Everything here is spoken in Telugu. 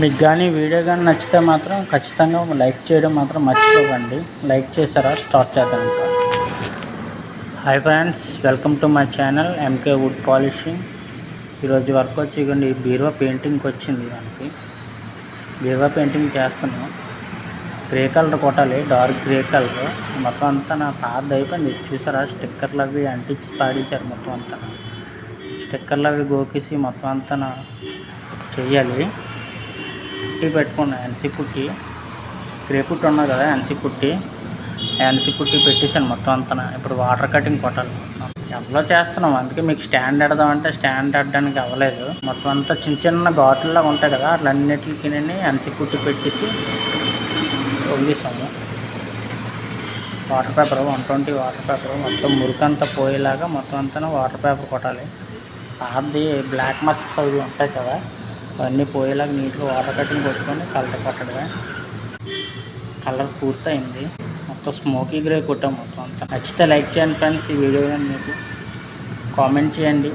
మీకు కానీ వీడియో కానీ నచ్చితే మాత్రం ఖచ్చితంగా లైక్ చేయడం మాత్రం మర్చిపోకండి. లైక్ చేశారా స్టార్ట్ చేద్దాం ఇంకా. Hi friends welcome to my channel MK wood polishing ఈరోజు వర్క్ వచ్చి ఇగండి బీరువా పెయింటింగ్కి వచ్చింది దానికి బీరువా పెయింటింగ్ చేస్తున్నాం. గ్రే కలర్ కొట్టాలి డార్క్ గ్రే కలర్ మొత్తం అంతా నా పాత అయిపోయింది. చూసారా స్టిక్కర్లు అవి అంటించి పాడించారు మొత్తం అంతా. స్టిక్కర్లు అవి గోకేసి మొత్తం అంతా చేయాలి చెయ్యాలి. పుట్టి పెట్టుకున్నా ఎన్సీ పుట్టి గ్రే పుట్టి ఉన్నది కదా ఎన్సీ పుట్టి ఎన్సీ పుట్టి పెట్టేసాను మొత్తం అంతా ఇప్పుడు వాటర్ కటింగ్ కొట్టాలి. ఎవరో చేస్తున్నాం? అందుకే మీకు స్టాండ్ అంటే స్టాండ్ ఎడడానికి అవ్వలేదు. మొత్తం అంతా చిన్న చిన్న ఘాట్లులాగా ఉంటాయి కదా అట్లన్నిటికి ఎన్సీ పుట్టి పెట్టేసి వదిలేసాము water paper one twenty water paper మొత్తం మురికంతా పోయేలాగా మొత్తం అంతా వాటర్ పేపర్ కొట్టాలి. అది బ్లాక్ మార్క్స్ అవి ఉంటాయి కదా అవన్నీ పోయేలాగా నీట్గా వాటర్ కట్టింగ్ కొట్టుకొని కలర్ పట్టడమే కలర్ పూర్తయింది. మొత్తం స్మోకీ గ్రే కొట్టాం మొత్తం అంతా. నచ్చితే లైక్ చేయండి ఫ్రెండ్స్ ఈ వీడియో మీకు. కామెంట్ చేయండి.